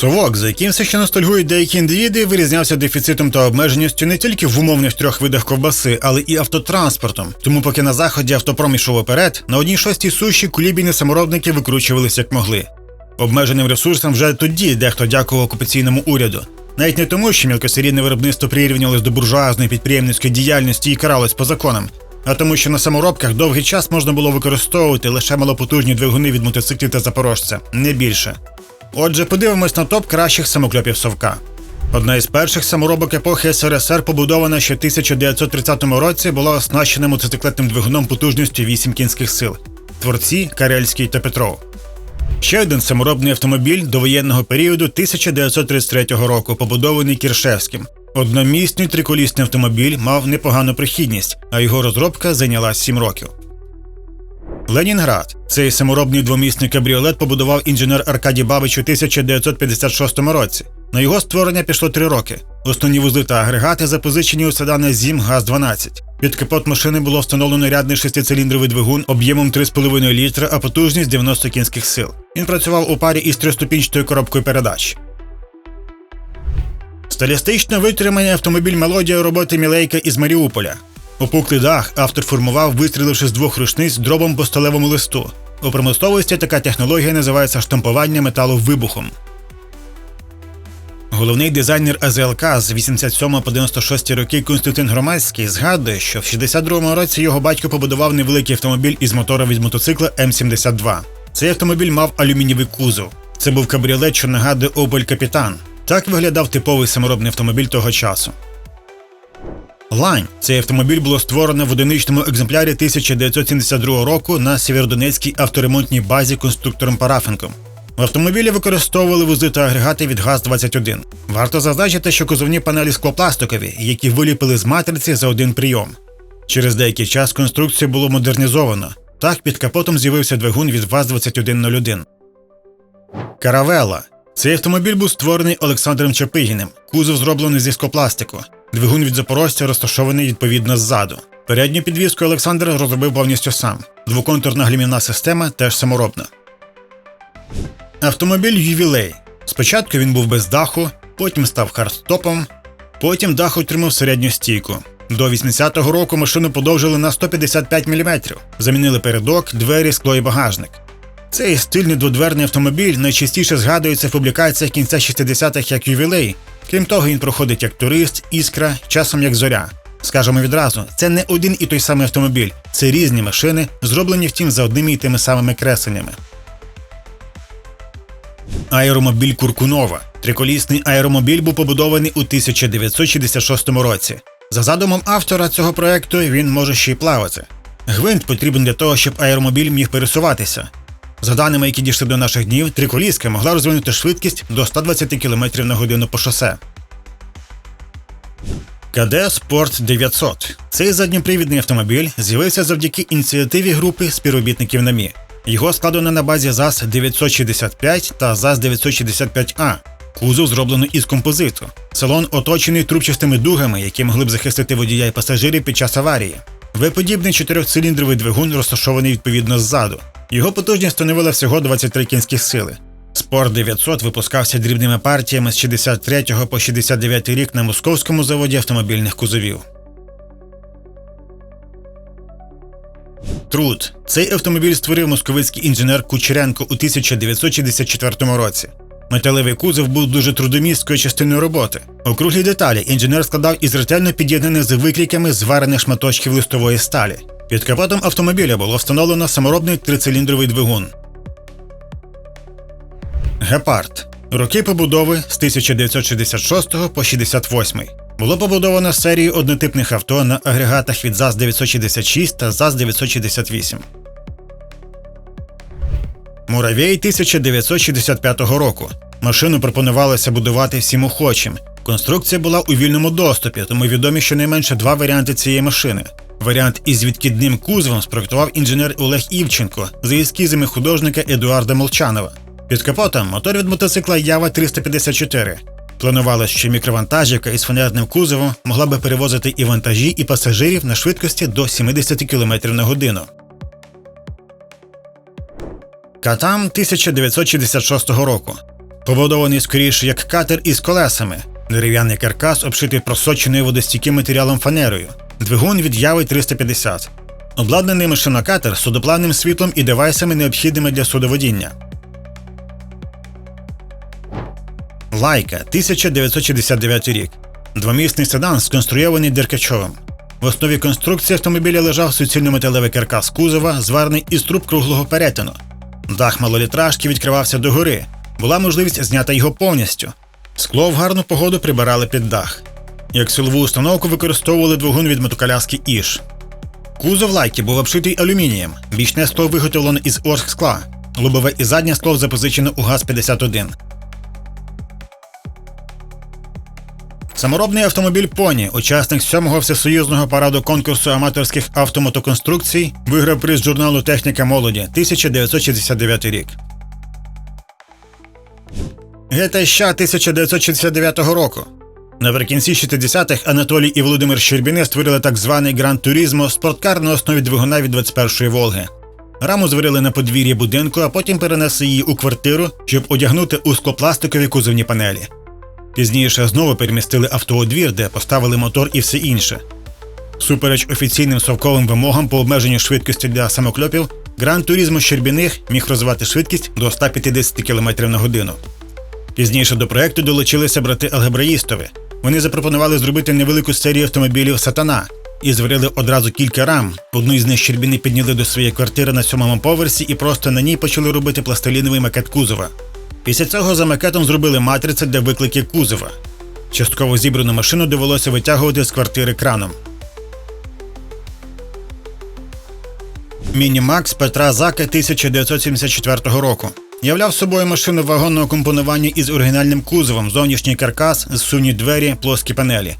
Совок, за яким все ще ностальгують деякі індивіди, вирізнявся дефіцитом та обмеженістю не тільки в умовних трьох видах ковбаси, але і автотранспортом. Тому, поки на заході автопром ішов уперед, на одній шостій суші кулібіни саморобники викручувалися як могли. Обмеженим ресурсам вже тоді дехто дякував окупаційному уряду. Навіть не тому, що мілкосерійне виробництво прирівнялось до буржуазної підприємницької діяльності і каралось по законам, а тому, що на саморобках довгий час можна було використовувати лише малопотужні двигуни від мотоциклів та запорожця, не більше. Отже, подивимось на топ кращих самокльопів совка. Одна із перших саморобок епохи СРСР, побудована ще в 1930 році, була оснащена мотоциклетним двигуном потужністю 8 кінських сил. Творці Карельський та Петров. Ще один саморобний автомобіль довоєнного періоду 1933 року, побудований Кіршевським. Одномісний триколісний автомобіль мав непогану прихідність, а його розробка зайняла 7 років. Ленінград. Цей саморобний двомісний кабріолет побудував інженер Аркадій Бабич у 1956 році. На його створення пішло 3 роки. Основні вузли та агрегати запозичені у седана ЗІМ ГАЗ-12. Під капот машини було встановлено рядний шестициліндровий двигун об'ємом 3,5 літра, а потужність 90 кінських сил. Він працював у парі із трьохступінчатою коробкою передач. Стилістично витриманий автомобіль мелодія роботи Мілейка із Маріуполя. Опуклий дах автор формував, вистріливши з двох рушниць дробом по сталевому листу. У промисловості така технологія називається штампування металу вибухом. Головний дизайнер АЗЛК з 87 по 96 роки Константин Громадський згадує, що в 62-му році його батько побудував невеликий автомобіль із мотора від мотоцикла М72. Цей автомобіль мав алюмінієвий кузов. Це був кабріолет, що нагадує Opel Капітан. Так виглядав типовий саморобний автомобіль того часу. Лань. Цей автомобіль було створено в одиничному екземплярі 1972 року на Сєвєродонецькій авторемонтній базі конструктором Парафенком. В автомобілі використовували вузи та агрегати від ГАЗ-21. Варто зазначити, що кузовні панелі склопластикові, які виліпили з матриці за один прийом. Через деякий час конструкцію було модернізовано. Так під капотом з'явився двигун від ВАЗ-2101. Каравела. Цей автомобіль був створений Олександром Чапигіним. Кузов зроблений зі склопластику. Двигун від запорожця розташований відповідно ззаду. Передню підвіску Олександр розробив повністю сам. Двоконтурна глімівна система теж саморобна. Автомобіль Ювілей. Спочатку він був без даху, потім став хардтопом, потім дах отримав середню стійку. До 80-го року машину подовжили на 155 мм, замінили передок, двері, скло і багажник. Цей стильний дводверний автомобіль найчастіше згадується в публікаціях кінця 60-х як ювілей. Крім того, він проходить як турист, іскра, часом як зоря. Скажемо відразу, це не один і той самий автомобіль, це різні машини, зроблені втім за одними і тими самими кресленнями. Аеромобіль Куркунова. Триколісний аеромобіль був побудований у 1966 році. За задумом автора цього проекту він може ще й плавати. Гвинт потрібен для того, щоб аеромобіль міг пересуватися. За даними, які дійшли до наших днів, триколіска могла розвинути швидкість до 120 км на годину по шосе. КД Спорт 900. Цей задньопривідний автомобіль з'явився завдяки ініціативі групи співробітників НАМІ. Його складено на базі ЗАЗ 965 та ЗАЗ 965А. Кузов зроблено із композиту. Салон оточений трубчастими дугами, які могли б захистити водія і пасажирів під час аварії. В-подібний чотирьохциліндровий двигун розташований відповідно ззаду. Його потужність становила всього 23 кінських сили. Спорт 900 випускався дрібними партіями з 63 по 69 рік на московському заводі автомобільних кузовів. Труд. Цей автомобіль створив московицький інженер Кучеренко у 1964 році. Металевий кузов був дуже трудомісткою частиною роботи. Округлі деталі інженер складав із ретельно під'єднаних з викліками зварених шматочків листової сталі. Під капотом автомобіля було встановлено саморобний трициліндровий двигун. Гепард. Роки побудови з 1966 по 68. Було побудовано серію однотипних авто на агрегатах від ЗАЗ 966 та ЗАЗ 968. Муравей 1965 року. Машину пропонувалося будувати всім охочим. Конструкція була у вільному доступі, тому відомі щонайменше два варіанти цієї машини. Варіант із відкидним кузовом спроектував інженер Олег Івченко за ескізами художника Едуарда Молчанова. Під капотом мотор від мотоцикла Ява 354. Планувалось, що мікровантажівка із фанерним кузовом могла би перевозити і вантажі, і пасажирів на швидкості до 70 км на годину. Катам 1966 року. Побудований скоріше як катер із колесами, дерев'яний каркас обшитий просоченою водостійким матеріалом фанерою, двигун від Яви 350. Обладнаний машинокатер судоплавним світлом і девайсами, необхідними для судоводіння. Лайка 1969 рік. Двомісний седан сконструйований Деркачовим. В основі конструкції автомобіля лежав суцільно-металевий каркас кузова, зварений із труб круглого перетину. Дах малолітражки відкривався догори. Була можливість зняти його повністю. Скло в гарну погоду прибирали під дах. Як силову установку використовували двигун від мотоколяски Іш. Кузов лайки був обшитий алюмінієм, бічне скло виготовлено із оргскла, лобове і заднє скло запозичено у ГАЗ-51. Саморобний автомобіль Поні, учасник сьомого всесоюзного параду конкурсу аматорських автомотоконструкцій, виграв приз журналу Техніка молоді 1969 рік. ГТЩ 1969 року. Наприкінці 60-х Анатолій і Володимир Щербіни створили так званий Гран Турізмо спорткар на основі двигуна від 21-ї Волги. Раму зварили на подвір'ї будинку, а потім перенесли її у квартиру, щоб одягнути у склопластикові кузовні панелі. Пізніше знову перемістили авто у двір, де поставили мотор і все інше. Супереч офіційним совковим вимогам по обмеженню швидкості для самокльопів, Гран Турізмо Щербіних міг розвивати швидкість до 150 км на годину. Пізніше до проекту долучилися брати Алгебраїстові. Вони запропонували зробити невелику серію автомобілів Сатана і зварили одразу кілька рам. Одну із них Щербіни підняли до своєї квартири на сьомому поверсі і просто на ній почали робити пластиліновий макет кузова. Після цього за макетом зробили матрици для виклики кузова. Частково зібрану машину довелося витягувати з квартири краном. Міні-Макс Петра Зака 1974 року. Являв собою машину вагонного компонування із оригінальним кузовом, зовнішній каркас, зсувні двері, плоскі панелі.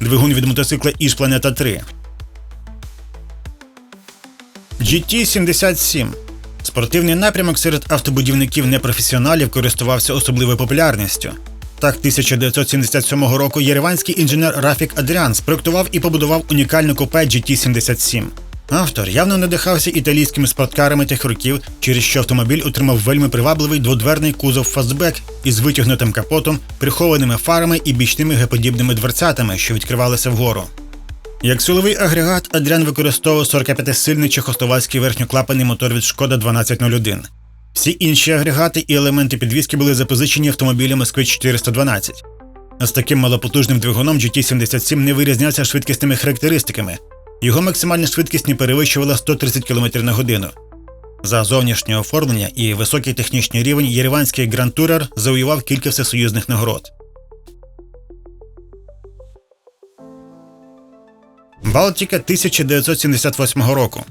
Двигун від мотоцикла Іж Планета 3. GT-77 Спортивний напрямок серед автобудівників непрофесіоналів користувався особливою популярністю. Так, 1977 року єреванський інженер Рафік Адріан спроектував і побудував унікальну купе GT-77. Автор явно надихався італійськими спорткарами тих років, через що автомобіль отримав вельми привабливий дводверний кузов фастбек із витягнутим капотом, прихованими фарами і бічними геподібними дверцятами, що відкривалися вгору. Як силовий агрегат, Адріан використовував 45-сильний чехословацький верхньоклапаний мотор від Шкода 1201. Всі інші агрегати і елементи підвіски були запозичені автомобілі Москви 412. З таким малопотужним двигуном GT77 не вирізнявся швидкісними характеристиками. Його максимальна швидкість не перевищувала 130 км на годину. За зовнішнє оформлення і високий технічний рівень єреванський Гранд Турер завоював кілька всесоюзних нагород. Балтіка 1978 року.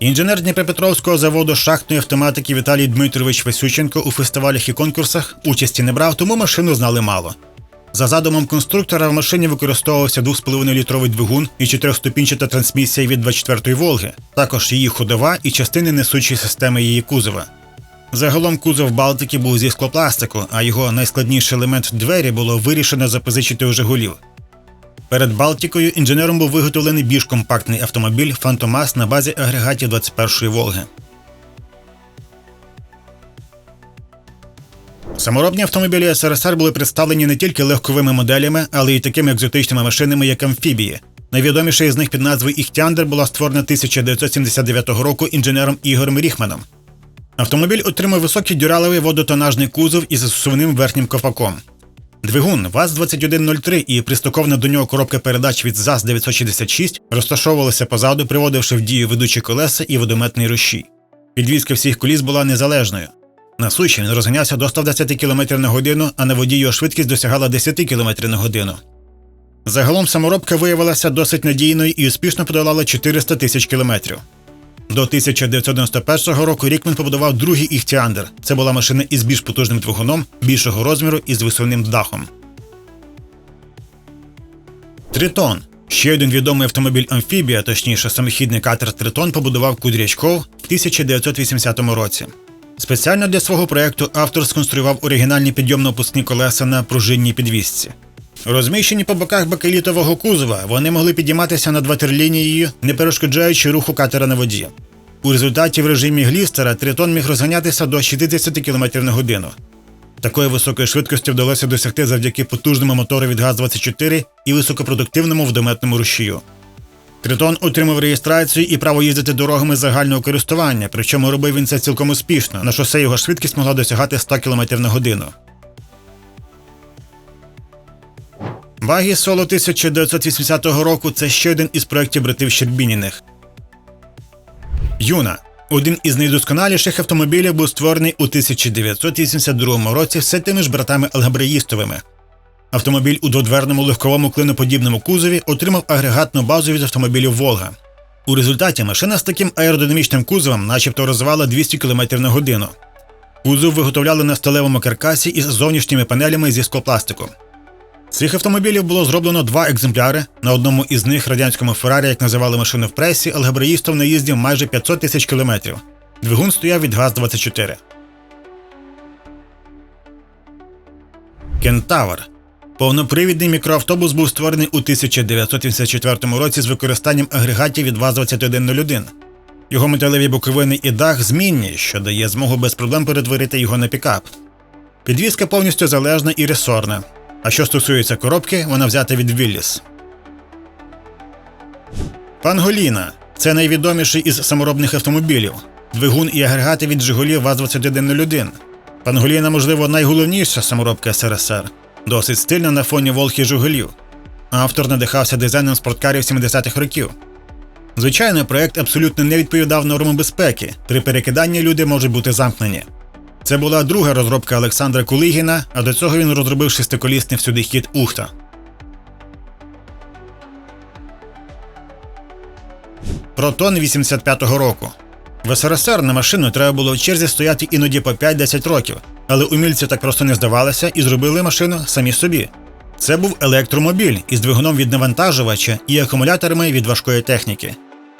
Інженер Дніпропетровського заводу шахтної автоматики Віталій Дмитрович Васюченко у фестивалях і конкурсах участі не брав, тому машину знали мало. За задумом конструктора в машині використовувався 2,5-літровий двигун і чотирьохступінчата трансмісія від 24-ї Волги, також її ходова і частини несучої системи її кузова. Загалом кузов Балтики був зі склопластику, а його найскладніший елемент двері було вирішено запозичити у Жигулів. Перед Балтикою інженером був виготовлений більш компактний автомобіль Фантомас на базі агрегатів 21-ї Волги. Саморобні автомобілі СРСР були представлені не тільки легковими моделями, але й такими екзотичними машинами, як амфібії. Найвідоміша із них під назвою Іхтяндер була створена 1979 року інженером Ігорем Ріхманом. Автомобіль отримав високий дюралевий водотонажний кузов із зсувним верхнім ковпаком. Двигун ВАЗ-2103 і пристукована до нього коробка передач від ЗАЗ-966 розташовувалися позаду, приводивши в дію ведучі колеса і водометний рушій. Підвізка всіх коліс була незалежною. На суші він розганявся до 120 км на годину, а на воді його швидкість досягала 10 км на годину. Загалом саморобка виявилася досить надійною і успішно подолала 400 тисяч кілометрів. До 1991 року Рікмен побудував другий Іхтіандер. Це була машина із більш потужним двигуном, більшого розміру і з висувним дахом. Тритон. Ще один відомий автомобіль Амфібія, точніше самохідний катер Тритон, побудував Кудрячков в 1980 році. Спеціально для свого проєкту автор сконструював оригінальні підйомно-опускні колеса на пружинній підвісці. Розміщені по боках бакелітового кузова, вони могли підійматися над ватерлінією, не перешкоджаючи руху катера на воді. У результаті в режимі глістера тритон міг розганятися до 60 км на годину. Такої високої швидкості вдалося досягти завдяки потужному мотору від ГАЗ-24 і високопродуктивному водометному рушію. Тритон отримав реєстрацію і право їздити дорогами загального користування, причому робив він це цілком успішно. На шосе його швидкість могла досягати 100 км на годину. Багі Соло 1980 року це ще один із проєктів братів Щербініних. Юна один із найдосконаліших автомобілів був створений у 1982 році все тими ж братами Алгабреїстовими. Автомобіль у дводверному легковому клиноподібному кузові отримав агрегатну базу від автомобілів Волга. У результаті машина з таким аеродинамічним кузовом, начебто, розвивала 200 км на годину. Кузов виготовляли на сталевому каркасі із зовнішніми панелями зі склопластику. Цих автомобілів було зроблено два екземпляри. На одному із них радянському Феррарі, як називали машину в пресі, алгебраїстов наїздів майже 500 тисяч кілометрів. Двигун стояв від ГАЗ-24. Кентавр. Повнопривідний мікроавтобус був створений у 1984 році з використанням агрегатів від ВАЗ-2101. Його металеві боковини і дах змінні, що дає змогу без проблем перетворити його на пікап. Підвізка повністю залежна і ресорна. А що стосується коробки, вона взята від Вілліс. Панголіна це найвідоміший із саморобних автомобілів. Двигун і агрегати від Жигулів ВАЗ-2101. Панголіна, можливо, найголовніша саморобка СРСР. Досить стильна на фоні Волхи Жигулів. Автор надихався дизайном спорткарів 70-х років. Звичайно, проект абсолютно не відповідав нормам безпеки. При перекиданні люди можуть бути замкнені. Це була друга розробка Олександра Кулигіна, а до цього він розробив шестиколісний всюди хід Ухта. Протон 85-го року. В СРСР на машину треба було в черзі стояти іноді по 5-10 років, але умільці так просто не здавалися і зробили машину самі собі. Це був електромобіль із двигуном від навантажувача і акумуляторами від важкої техніки.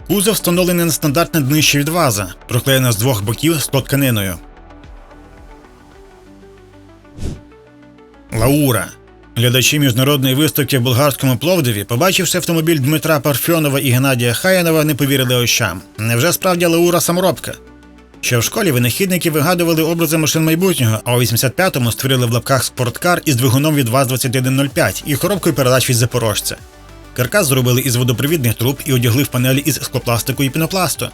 Кузов встановлений на стандартне днище від ваза, проклеєне з двох боків склотканиною. Лаура. Глядачі міжнародної виставки в болгарському Пловдиві, побачивши автомобіль Дмитра Парфьонова і Геннадія Хаянова, не повірили очам. Невже справді Лаура саморобка? Ще в школі винахідники вигадували образи машин майбутнього, а у 85-му створили в лапках спорткар із двигуном від ВАЗ-2105 і коробкою передач від запорожця. Каркас зробили із водопровідних труб і одягли в панелі із склопластику і пінопласту.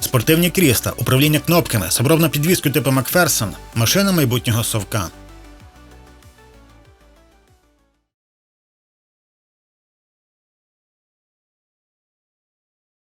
Спортивні крісла, управління кнопками, собробна підвізку типу Макферсон, машина майбутнього совка.